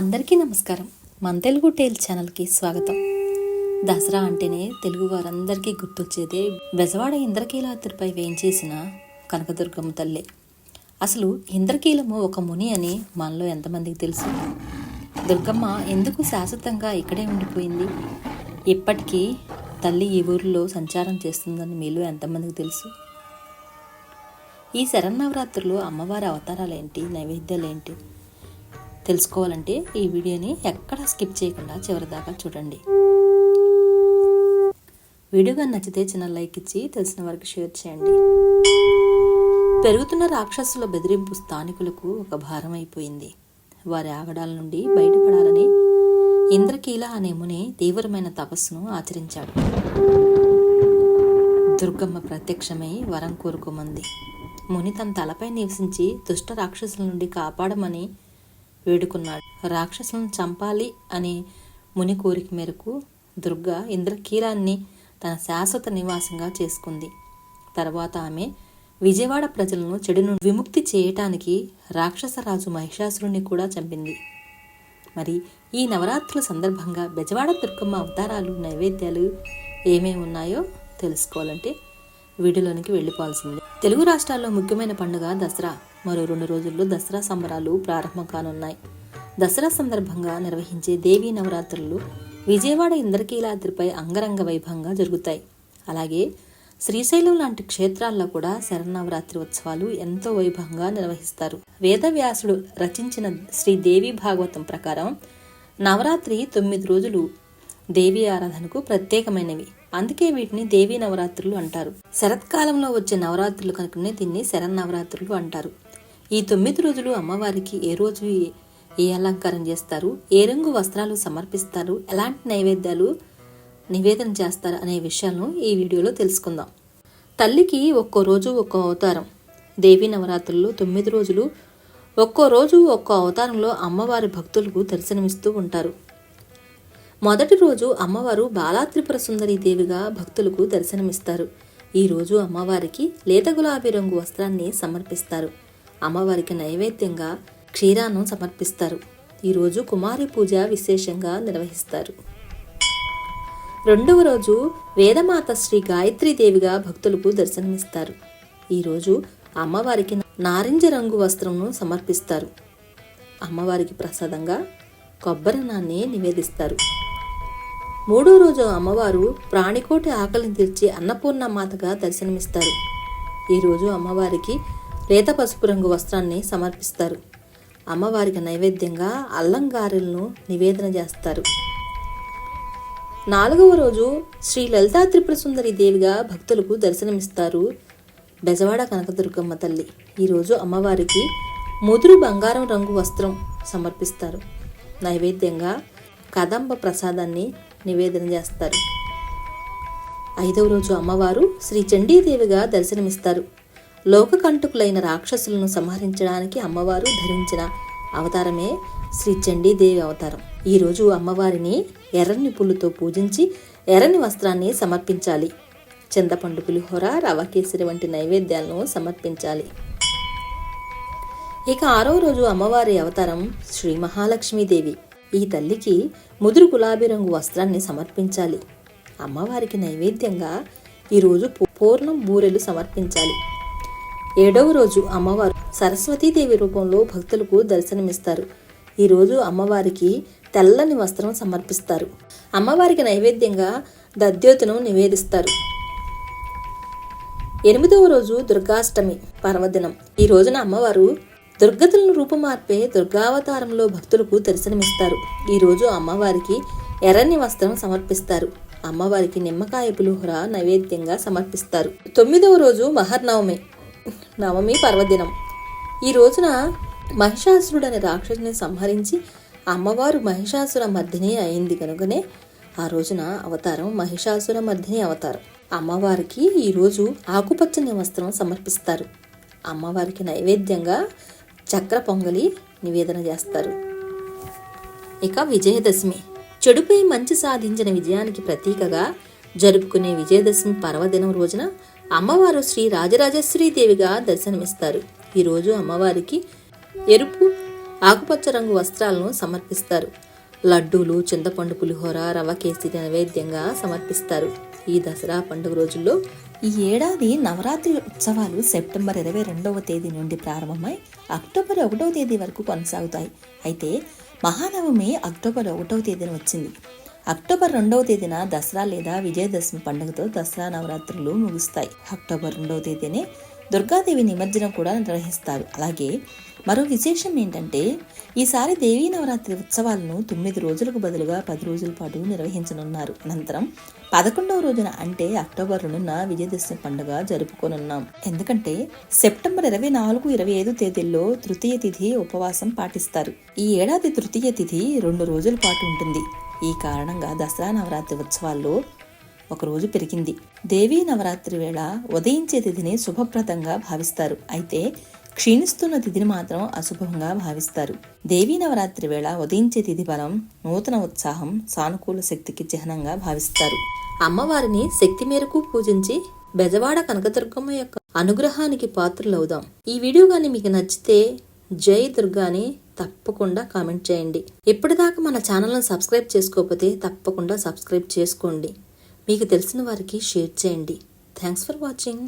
అందరికీ నమస్కారం. మన తెలుగు టేల్ ఛానల్కి స్వాగతం. దసరా అంటేనే తెలుగు వారందరికీ గుర్తొచ్చేదే బెజవాడ ఇంద్రకీలాద్రిపై వేయించేసిన కనకదుర్గమ్మ తల్లి. అసలు ఇంద్రకీలము ఒక ముని అని మనలో ఎంతమందికి తెలుసు? దుర్గమ్మ ఎందుకు శాశ్వతంగా ఇక్కడే ఉండిపోయింది? ఇప్పటికీ తల్లి ఈ ఊరిలో సంచారం చేస్తుందని మీలో ఎంతమందికి తెలుసు? ఈ శరన్నవరాత్రులు అమ్మవారి అవతారాలేంటి? నైవేద్యాలేంటి? తెలుసుకోవాలంటే ఈ వీడియోని ఎక్కడా స్కిప్ చేయకుండా చివరిదాకా చూడండి. వీడియోగా నచ్చితే చిన్న లైక్ ఇచ్చి తెలిసిన వారికి షేర్ చేయండి. పెరుగుతున్న రాక్షసుల బెదిరింపు స్థానికులకు ఒక భారం అయిపోయింది. వారి ఆగడాల నుండి బయటపడాలని ఇంద్రకీల అనే ముని తీవ్రమైన తపస్సును ఆచరించాడు. దుర్గమ్మ ప్రత్యక్షమై వరం కోరుకోమంది. ముని తన తలపై నివసించి దుష్ట రాక్షసుల నుండి కాపాడమని వేడుకున్నాడు. రాక్షసులను చంపాలి అనే ముని కోరిక మేరకు దుర్గ ఇంద్రకీలాన్ని తన శాశ్వత నివాసంగా చేసుకుంది. తర్వాత ఆమె విజయవాడ ప్రజలను చెడును విముక్తి చేయటానికి రాక్షసరాజు మహిషాసురుణ్ణి కూడా చంపింది. మరి ఈ నవరాత్రుల సందర్భంగా బెజవాడ దుర్గమ్మ అవతారాలు నైవేద్యాలు ఏమేమి ఉన్నాయో తెలుసుకోవాలంటే వీడియోలోనికి వెళ్ళిపోవాల్సిందే. తెలుగు రాష్ట్రాల్లో ముఖ్యమైన పండుగ దసరా. మరో రెండు రోజుల్లో దసరా సంబరాలు ప్రారంభం కానున్నాయి. దసరా సందర్భంగా నిర్వహించే దేవీ నవరాత్రులు విజయవాడ ఇంద్రకీలాద్రిపై అంగరంగ వైభవంగా జరుగుతాయి. అలాగే శ్రీశైలం లాంటి క్షేత్రాల్లో కూడా శరన్నవరాత్రి ఉత్సవాలు ఎంతో వైభవంగా నిర్వహిస్తారు. వేదవ్యాసుడు రచించిన శ్రీదేవి భాగవతం ప్రకారం నవరాత్రి తొమ్మిది రోజులు దేవి ఆరాధనకు ప్రత్యేకమైనవి. అందుకే వీటిని దేవీ నవరాత్రులు అంటారు. శరత్కాలంలో వచ్చే నవరాత్రులు కనుకనే దీన్ని శరన్నవరాత్రులు అంటారు. ఈ తొమ్మిది రోజులు అమ్మవారికి ఏ రోజు ఏ- అలంకారం చేస్తారు? ఏ రంగు వస్త్రాలు సమర్పిస్తారు? ఎలాంటి నైవేద్యాలు నివేదన చేస్తారు అనే విషయాలను ఈ వీడియోలో తెలుసుకుందాం. తల్లికి ఒక్కో రోజు ఒక్కో అవతారం. దేవీ నవరాత్రుల్లో తొమ్మిది రోజులు ఒక్కో రోజు ఒక్కో అవతారంలో అమ్మవారి భక్తులకు దర్శనమిస్తూ ఉంటారు. మొదటి రోజు అమ్మవారు బాలాత్రిపుర సుందరి దేవిగా భక్తులకు దర్శనమిస్తారు. ఈరోజు అమ్మవారికి లేత గులాబీ రంగు వస్త్రాన్ని సమర్పిస్తారు. అమ్మవారికి నైవేద్యంగా క్షీరాన్నం సమర్పిస్తారు. ఈరోజు కుమారి పూజ విశేషంగా నిర్వహిస్తారు. రెండవ రోజు వేదమాత శ్రీ గాయత్రీ దేవిగా భక్తులకు దర్శనమిస్తారు. ఈరోజు అమ్మవారికి నారింజ రంగు వస్త్రంను సమర్పిస్తారు. అమ్మవారికి ప్రసాదంగా కొబ్బరినాన్ని నివేదిస్తారు. మూడో రోజు అమ్మవారు ప్రాణికోటి ఆకలిని తీర్చి అన్నపూర్ణ మాతగా దర్శనమిస్తారు. ఈరోజు అమ్మవారికి లేత పసుపు రంగు వస్త్రాన్ని సమర్పిస్తారు. అమ్మవారికి నైవేద్యంగా అల్లం గారెలను నివేదన చేస్తారు. నాలుగవ రోజు శ్రీ లలితా త్రిపుర సుందరి దేవిగా భక్తులకు దర్శనమిస్తారు బెజవాడ కనకదుర్గమ్మ తల్లి. ఈరోజు అమ్మవారికి ముదురు బంగారం రంగు వస్త్రం సమర్పిస్తారు. నైవేద్యంగా కదంబ ప్రసాదాన్ని నివేదన చేస్తారు. ఐదవ రోజు అమ్మవారు శ్రీ చండీదేవిగా దర్శనమిస్తారు. లోకకంటకులైన రాక్షసులను సంహరించడానికి అమ్మవారు ధరించిన అవతారమే శ్రీ చండీదేవి అవతారం. ఈ రోజు అమ్మవారిని ఎర్రని పుల్లుతో పూజించి ఎర్రని వస్త్రాన్ని సమర్పించాలి. చింతపండు పులిహోర రవకేసరి వంటి నైవేద్యాలను సమర్పించాలి. ఇక ఆరో రోజు అమ్మవారి అవతారం శ్రీ మహాలక్ష్మీదేవి. ఈ తల్లికి ముదురు గులాబీ రంగు వస్త్రాన్ని సమర్పించాలి. అమ్మవారికి నైవేద్యంగా ఈరోజు పూర్ణం బూరెలు సమర్పించాలి. ఏడవ రోజు అమ్మవారు సరస్వతీదేవి రూపంలో భక్తులకు దర్శనమిస్తారు. ఈరోజు అమ్మవారికి తెల్లని వస్త్రం సమర్పిస్తారు. అమ్మవారికి నైవేద్యంగా దద్యోతను నివేదిస్తారు. ఎనిమిదవ రోజు దుర్గాష్టమి పర్వదినం. ఈ రోజున అమ్మవారు దుర్గతులను రూపుమార్పే దుర్గావతారంలో భక్తులకు దర్శనమిస్తారు. ఈరోజు అమ్మవారికి ఎర్రని వస్త్రం సమర్పిస్తారు. అమ్మవారికి నిమ్మకాయ పులిహోర నైవేద్యంగా సమర్పిస్తారు. తొమ్మిదవ రోజు మహర్నవమి నవమి పర్వదినం. ఈ రోజున మహిషాసురుడు అనే రాక్షసుని సంహరించి అమ్మవారు మహిషాసుర మర్దిని అయింది కనుకనే ఆ రోజున అవతారం మహిషాసుర మర్దిని అవతారం. అమ్మవారికి ఈరోజు ఆకుపచ్చని వస్త్రం సమర్పిస్తారు. అమ్మవారికి నైవేద్యంగా చక్ర పొంగలి నివేదన చేస్తారు. ఇక విజయదశమి. చెడుపై మంచి సాధించిన విజయానికి ప్రతీకగా జరుపుకునే విజయదశమి పర్వదినం రోజున అమ్మవారు శ్రీ రాజరాజశ్రీదేవిగా దర్శనమిస్తారు. ఈరోజు అమ్మవారికి ఎరుపు ఆకుపచ్చ రంగు వస్త్రాలను సమర్పిస్తారు. లడ్డూలు చింతపండు పులిహోర రవ కేసరి నైవేద్యంగా సమర్పిస్తారు. ఈ దసరా పండుగ రోజుల్లో ఈ ఏడాది నవరాత్రి ఉత్సవాలు సెప్టెంబర్ ఇరవై రెండవ తేదీ నుండి ప్రారంభమై అక్టోబర్ ఒకటవ తేదీ వరకు కొనసాగుతాయి. అయితే మహానవమి అక్టోబర్ ఒకటవ తేదీన వచ్చింది. అక్టోబర్ రెండవ తేదీన దసరా లేదా విజయదశమి పండుగతో దసరా నవరాత్రులు ముగుస్తాయి. అక్టోబర్ రెండవ తేదీనే దుర్గాదేవి నిమజ్జనం కూడా నిర్వహిస్తారు. అలాగే మరో విశేషం ఏంటంటే ఈసారి దేవీ నవరాత్రి ఉత్సవాలను తొమ్మిది రోజులకు బదులుగా పది రోజుల పాటు నిర్వహించనున్నారు. అనంతరం పదకొండవ రోజున అంటే అక్టోబర్ రెండున విజయదశమి పండుగ జరుపుకోనున్నాం. ఎందుకంటే సెప్టెంబర్ ఇరవై నాలుగు ఇరవై ఐదు తేదీల్లో తృతీయ తిథి ఉపవాసం పాటిస్తారు. ఈ ఏడాది తృతీయ తిథి రెండు రోజుల పాటు ఉంటుంది. ఈ కారణంగా దసరా నవరాత్రి ఉత్సవాల్లో ఒక రోజు పెరిగింది. దేవీ నవరాత్రి వేళ ఉదయించే తిథిని శుభప్రదంగా భావిస్తారు. అయితే క్షీణిస్తున్న తిథిని మాత్రం అశుభంగా భావిస్తారు. దేవీ నవరాత్రి వేళ ఉదయించే తిథి బలం నూతన ఉత్సాహం సానుకూల శక్తికి చిహ్నంగా భావిస్తారు. అమ్మవారిని శక్తి మేరకు పూజించి బెజవాడ కనకదుర్గమ్మ యొక్క అనుగ్రహానికి పాత్రలవుదాం. ఈ వీడియో కానీ మీకు నచ్చితే జై దుర్గాని తప్పకుండా కామెంట్ చేయండి. ఇప్పటిదాకా మన ఛానల్ను సబ్స్క్రైబ్ చేసుకోకపోతే తప్పకుండా సబ్స్క్రైబ్ చేసుకోండి. మీకు తెలిసిన వారికి షేర్ చేయండి. Thanks for watching